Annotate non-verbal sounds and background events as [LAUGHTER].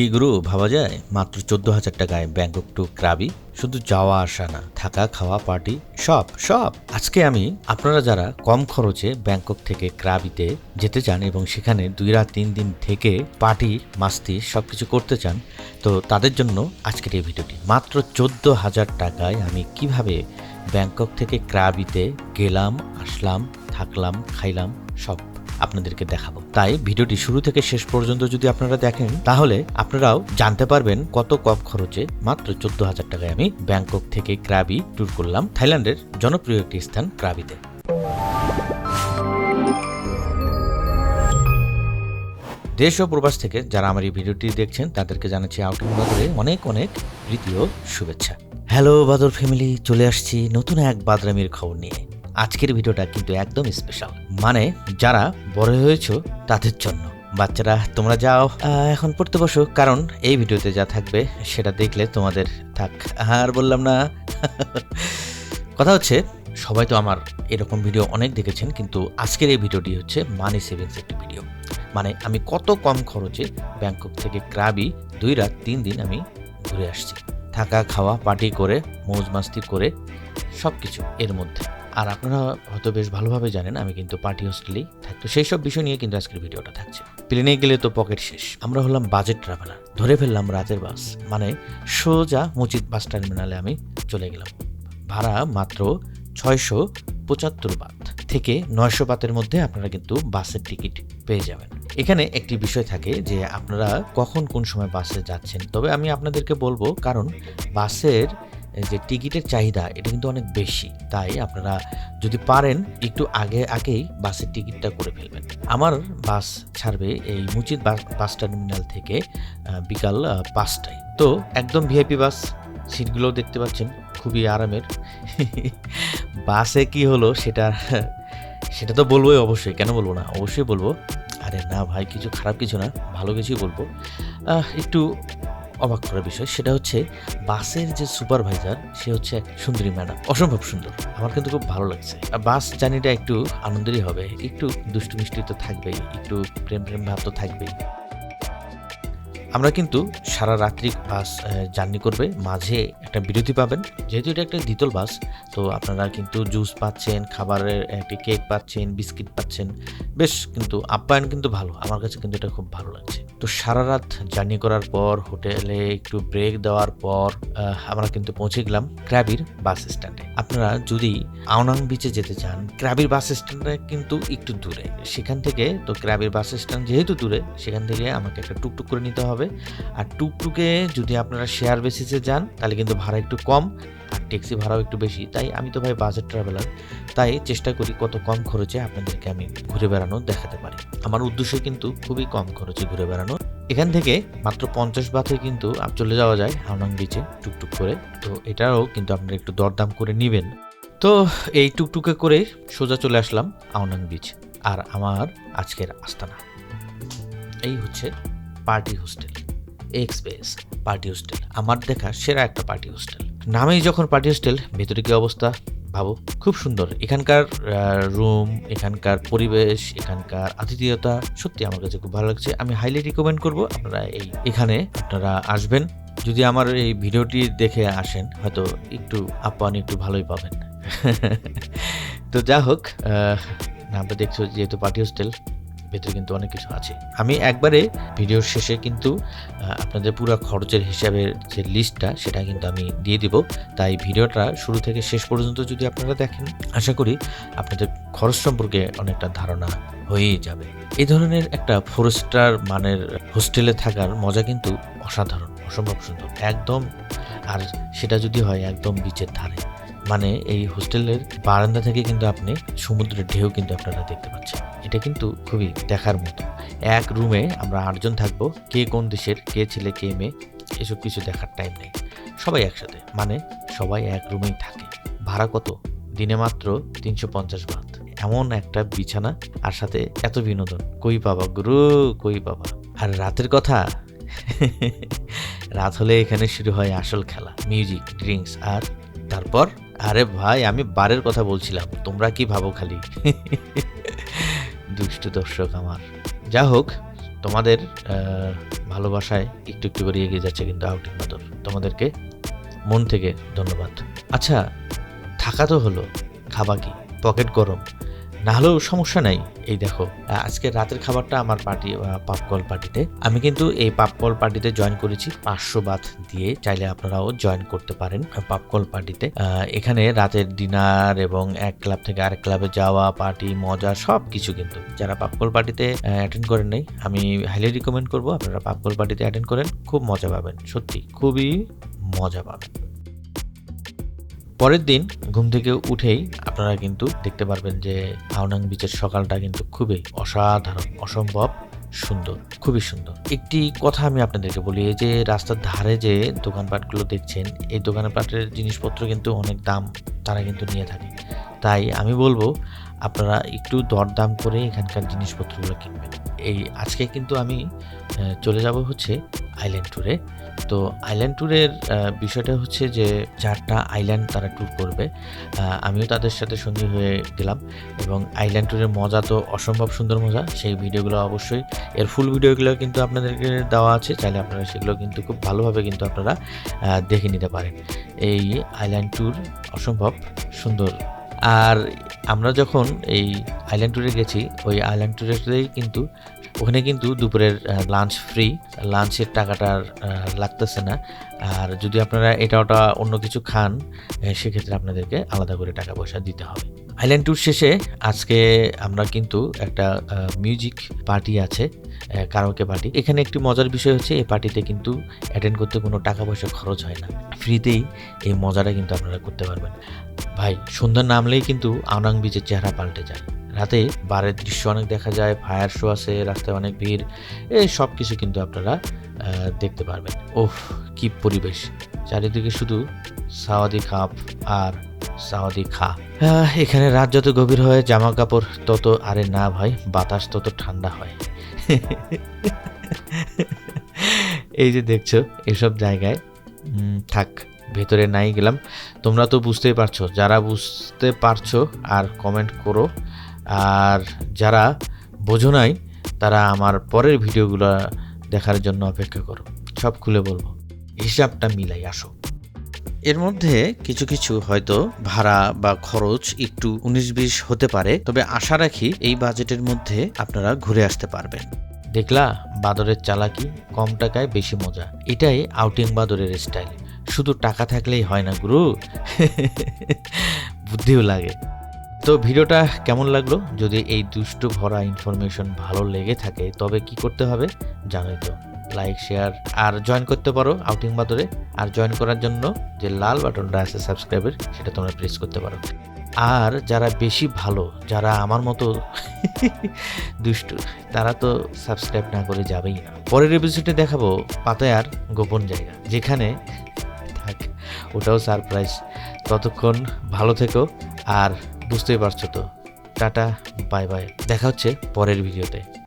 কি গুরু, ভাবা যায়? মাত্র চোদ্দ হাজার টাকায় ব্যাংকক টু ক্রাবি, শুধু যাওয়া আসা না, থাকা, খাওয়া, পার্টি, সব সব। আজকে আমি আপনারা যারা কম খরচে ব্যাংকক থেকে ক্রাবিতে যেতে চান এবং সেখানে দুই রাত, তিন দিন থেকে পার্টি, মাস্তি সব কিছু করতে চান, তো তাদের জন্য আজকের এই ভিডিওটি। মাত্র চোদ্দ হাজার টাকায় আমি কীভাবে ব্যাংকক থেকে ক্রাবিতে গেলাম, আসলাম, থাকলাম, খাইলাম, সব আপনাদেরকে দেখাবো। তাই ভিডিওটি শুরু থেকে শেষ পর্যন্ত যদি আপনারা দেখেন, তাহলে আপনারাও জানতে পারবেন কত কম খরচে মাত্র চোদ্দ হাজার টাকায় আমি ব্যাংকক থেকে ক্রাবি ট্যুর করলাম, থাইল্যান্ডের জনপ্রিয় একটি স্থান ক্রাবিতে। দেশ ও প্রবাস থেকে যারা আমার এই ভিডিওটি দেখছেন, তাদেরকে জানাচ্ছি আউটিং বাদরে অনেক অনেক প্রীতি ও শুভেচ্ছা। হ্যালো বাদর ফ্যামিলি, চলে আসছি নতুন এক বাদরামির খবর নিয়ে। আজকের ভিডিওটা কিন্তু একদম স্পেশাল মানে যারা বড় হয়েছো তাদের জন্য। বাচ্চারা, তোমরা যাও। এখন পড়তে বসো, কারণ এই ভিডিওতে যা থাকবে সেটা দেখলে তোমাদের থাক। আর বললাম না। কথা হচ্ছে, সবাই তো আমার এরকম ভিডিও অনেক দেখেছেন, কিন্তু আজকের এই ভিডিওটি হচ্ছে মানি সেভিংস একটি ভিডিও। মানে আমি কত কম খরচে ব্যাংকক থেকে ক্রাবি দুই রাত তিন দিন আমি ঘুরে আসছি। থাকা, খাওয়া পার্টি করে মৌজ মাস্তি করে সব কিছু এর মধ্যে। আর আপনারা হয়তো বেশ ভালোভাবে জানেন, আমি কিন্তু পার্টি হোস্টেলেই থাকতো সেই সব বিষয় নিয়ে কিন্তু আজকের ভিডিওটা থাকছে। প্লেনে গেলে তো পকেট শেষ। আমরা হলাম বাজেট ট্রাভেলার ধরে ফেললাম রাতের বাস। মানে সোজা মুচিত বাস টার্মিনালে আমি চলে গেলাম। ভাড়া মাত্র ছয়শো পঁচাত্তর বাত। থেকে নয়শো বাতের মধ্যে আপনারা কিন্তু বাসের টিকিট পেয়ে যাবেন। এখানে একটি বিষয় থাকে যে আপনারা কখন কোন সময় বাসে যাচ্ছেন। তবে আমি আপনাদেরকে বলব, কারণ বাসের যে টিকিটের চাহিদা, এটা কিন্তু অনেক বেশি। তাই আপনারা যদি পারেন, একটু আগে, আগেই বাসের টিকিটটা করে ফেলবেন। আমার বাস ছাড়বে এই মুচিত বাস- টার্মিনাল থেকে বিকাল পাঁচটায়। তো একদম ভিআইপি বাস সিটগুলো দেখতে পাচ্ছেন, খুবই আরামের। বাসে কি হলো, সেটা সেটা তো বলবোই অবশ্যই। কেন বলব না? অবশ্যই বলব। আরে না ভাই, কিছু খারাপ কিছু না, ভালো কিছুই বলব। একটু অবাক করার বিষয়, সেটা হচ্ছে বাসের যে সুপারভাইজার, সে হচ্ছে এক সুন্দরী ম্যাডাম। অসম্ভব সুন্দর। আমার কিন্তু খুব ভালো লাগছে। বাস জার্নিটা একটু আনন্দেরই হবে। একটু দুষ্টু মিষ্টি তো থাকবেই, একটু প্রেম প্রেম ভাব তো থাকবেই। আমরা কিন্তু সারা রাত্রি বাস জার্নি করবে। মাঝে একটা বিরতি পাবেন। যেহেতু এটা একটা দ্বিতল বাস, তো আপনারা কিন্তু জুস পাচ্ছেন, খাবারের একটি কেক পাচ্ছেন, বিস্কিট পাচ্ছেন। বেশ কিন্তু আপ্যায়ন কিন্তু ভালো। আমার কাছে কিন্তু এটা খুব ভালো লাগছে। তো সারা রাত জার্নি করার পর, হোটেলে একটু ব্রেক দেওয়ার পর আমরা কিন্তু পৌঁছে গেলাম ক্র্যাবির বাস স্ট্যান্ডে আপনারা যদি আওনাং বিচে যেতে চান ক্র্যাবির বাস স্ট্যান্ডে কিন্তু একটু দূরে। সেখান থেকে তো ক্র্যাবির বাস স্ট্যান্ড যেহেতু দূরে, সেখান থেকে আমাকে একটা টুকটুক করে নিতে হবে। আর টুকটুকে যদি আপনারা শেয়ার বেসিসে যান, তাহলে কিন্তু ভাড়া একটু কম, আর ট্যাক্সি ভাড়াও একটু বেশি। তাই আমি তো ভাই বাজেট ট্রাভেলার তাই চেষ্টা করি কত কম খরচে আপনাদেরকে আমি ঘুরে বেড়ানো দেখাতে পারি। আমার উদ্দেশ্য কিন্তু খুবই কম খরচে ঘুরে বেড়ানো। এখান থেকে মাত্র পঞ্চাশ বাথে কিন্তু চলে যাওয়া যায় হাওনাং বিচে টুকটুক করে। তো এটাও কিন্তু আপনারা একটু দরদাম করে নেবেন। তো এই টুকটুকে করে সোজা চলে আসলাম আওনাং বিচ আর আমার আজকের আস্তানা। এই হচ্ছে party hostel ex express party hostel, আমার দেখা সেরা একটা পার্টি হোস্টেল। নামেই যখন পার্টি হোস্টেল, ভেতরে কি অবস্থা ভাবো? খুব সুন্দর। এখানকার রুম, এখানকার পরিবেশ, এখানকার আতিথেয়তা, সত্যি আমার কাছে খুব ভালো লাগছে। আমি হাইলি রিকমেন্ড করব আপনারা এই, এখানে আপনারা আসবেন। যদি আমার এই ভিডিওটি দেখে আসেন, হয়তো একটু আপ্যায়ন একটু ভালোই পাবেন। [LAUGHS] তো যা হোক নামটা দেখছ যেহেতু পার্টি হোস্টেল ভেতরে কিন্তু অনেক কিছু আছে। আমি একবারে ভিডিওর শেষে কিন্তু আপনাদের পুরো খরচের হিসাবের যে লিস্টটা সেটা কিন্তু আমি দিয়ে দিব। তাই ভিডিওটা শুরু থেকে শেষ পর্যন্ত যদি আপনারা দেখেন, আশা করি আপনাদের খরচ সম্পর্কে অনেকটা ধারণা হয়েই যাবে। এই ধরনের একটা ফোর স্টার মানের হোস্টেলে থাকার মজা কিন্তু অসাধারণ, অসম্ভব সুন্দর, একদম। আর সেটা যদি হয় একদম বিচের ধারে। মানে এই হোস্টেলের বারান্দা থেকে কিন্তু আপনি সমুদ্রের ঢেউ কিন্তু আপনারা দেখতে পাচ্ছেন। এটা কিন্তু খুবই দেখার মতো। এক রুমে আমরা আটজন থাকব, কে কোন দেশের, কে ছেলে, কে মেয়ে, এসব কিছু দেখার টাইম নেই। সবাই একসাথে মানে সবাই এক রুমেই থাকে। ভাড়া কত? দিনে মাত্র তিনশো পঞ্চাশ বাত এমন একটা বিছানা আর সাথে এত বিনোদন। কই বাবা গুরু, কই বাবা? আর রাতের কথা? [LAUGHS] রাত হলে এখানে শুরু হয় আসল খেলা মিউজিক ড্রিঙ্কস আর তারপর? আরে ভাই, আমি বারের কথা বলছিলাম। তোমরা কি ভাবো খালি? দুষ্ট দর্শক আমার। যা হোক, তোমাদের ভালোবাসায় একটু একটু করে এগিয়ে যাচ্ছে কিন্তু আউটিং বাদর। তোমাদেরকে মন থেকে ধন্যবাদ। আচ্ছা থাকা তো হলো। খাবা কি? পকেট গরম। না হলেও সমস্যা নাই। এই দেখো আজকে রাতের খাবারটা আমার পার্টি পাপকল পার্টিতে আমি কিন্তু এই পাপকল পার্টিতে জয়েন করেছি পাঁচশো বাত দিয়ে। চাইলে আপনারাও জয়েন করতে পারেন পাপকল পার্টিতে এখানে রাতের ডিনার এবং এক ক্লাব থেকে আরেক ক্লাবে যাওয়া পার্টি মজা সব কিছু কিন্তু। যারা পাপকল পার্টিতে অ্যাটেন্ড করেন নাই, আমি হাইলি রিকমেন্ড করব, আপনারা পাপকল পার্টিতে অ্যাটেন্ড করেন, খুব মজা পাবেন। সত্যি, খুবই মজা পাবেন। পরের দিন ঘুম থেকে উঠেই আপনারা কিন্তু দেখতে পারবেন যে হাওনাং বিচের সকালটা কিন্তু খুবই অসাধারণ, অসম্ভব সুন্দর, খুবই সুন্দর। একটি কথা আমি আপনাদেরকে বলি, এই যে রাস্তার ধারে যে দোকানপাটগুলো দেখছেন, এই দোকানপাটের জিনিসপত্র কিন্তু অনেক দাম তারা কিন্তু নিয়ে থাকে। তাই আমি বলব, আপনারা একটু দরদাম করে এখানকার জিনিসপত্রগুলো কিনবেন। এই আজকে কিন্তু আমি চলে যাব হচ্ছে আইল্যান্ড ট্যুরে তো আইল্যান্ড ট্যুরের বিষয়টা হচ্ছে যে চারটা আইল্যান্ড তারা ট্যুর করবে। আমিও তাদের সাথে সঙ্গী হয়ে গেলাম এবং আইল্যান্ড ট্যুরের মজা তো অসম্ভব সুন্দর মজা। সেই ভিডিওগুলো অবশ্যই, এর ফুল ভিডিওগুলো কিন্তু আপনাদেরকে দেওয়া আছে। চাইলে আপনারা সেগুলো কিন্তু খুব ভালোভাবে কিন্তু আপনারা দেখে নিতে পারেন। এই আইল্যান্ড ট্যুর অসম্ভব সুন্দর আর আমরা যখন এই আইল্যান্ড ট্যুরে গেছি, ওই আইল্যান্ড ট্যুরেতেই কিন্তু, ওখানে কিন্তু দুপুরের লাঞ্চ ফ্রি লাঞ্চের টাকাটা লাগতেছে না। আর যদি আপনারা এটা ওটা অন্য কিছু খান সেক্ষেত্রে আপনাদেরকে আলাদা করে টাকা পয়সা দিতে হবে। আইল্যান্ড ট্যুর শেষে আজকে আমরা কিন্তু একটা মিউজিক পার্টি আছে কারোকে পার্টি এখানে একটি মজার বিষয় হচ্ছে, এই পার্টিতে কিন্তু অ্যাটেন্ড করতে কোনো টাকা পয়সা খরচ হয় না। ফ্রিতেই এই মজাটা কিন্তু আপনারা করতে পারবেন। ভাই, সন্ধ্যা নামলেই কিন্তু আনাং বিচের চেহারা পাল্টে যায়। রাতে বারের দৃশ্য অনেক দেখা যায়, ফায়ার শো আছে, রাস্তায় অনেক ভিড়, এই সব কিছু কিন্তু আপনারা দেখতে পারবেন। ওহ কি পরিবেশ। চারিদিকে শুধু সাওয়াদি খাপ আর সাওয়াদি খা। এখানে রাত যত গভীর হয় জামা কাপড় তত, আরে না ভাই, বাতাস তত ঠান্ডা হয়। এই যে দেখছ, এসব জায়গায় থাক। ভেতরে নাই গেলাম। তোমরা তো বুঝতেই পারছ, যারা বুঝতে পারছ আর কমেন্ট করো, আর যারা বোঝো নাই, তারা আমার পরের ভিডিওগুলো দেখার জন্য অপেক্ষা করো। সব খুলে বলব। হিসাবটা মিলাই আসো। এর মধ্যে কিছু কিছু হয়তো ভাড়া বা খরচ একটু উনিশ বিশ হতে পারে, তবে আশা রাখি এই বাজেটের মধ্যে আপনারা ঘুরে আসতে পারবেন। দেখলা, বাদরের চালাকি কম টাকায় বেশি মজা। এটাই আউটিং বাদরের স্টাইল শুধু টাকা থাকলেই হয় না, গুরু। বুদ্ধিও লাগে। তো ভিডিওটা কেমন লাগল? যদি এই দুষ্ট ভরা ইনফরমেশন ভালো লেগে থাকে, তবে কি করতে হবে? জানোই তো। লাইক শেয়ার আর জয়েন করতে পারো আউটিং বাদরে। আর জয়েন করার জন্য যে লাল বাটনটা আছে সাবস্ক্রাইবের সেটা তোমরা প্রেস করতে পারো। আর যারা বেশি ভালো, যারা আমার মতো দুষ্টু, তারা তো সাবস্ক্রাইব না করে যাবেই না। পরের এপিসোডে দেখাবো পাতায়ার গোপন জায়গা, যেখানে ওটাও সারপ্রাইজ ততক্ষণ ভালো থেকো আর বুঝতেই পারছ তো। টাটা বাই বাই দেখা হচ্ছে পরের ভিডিওতে।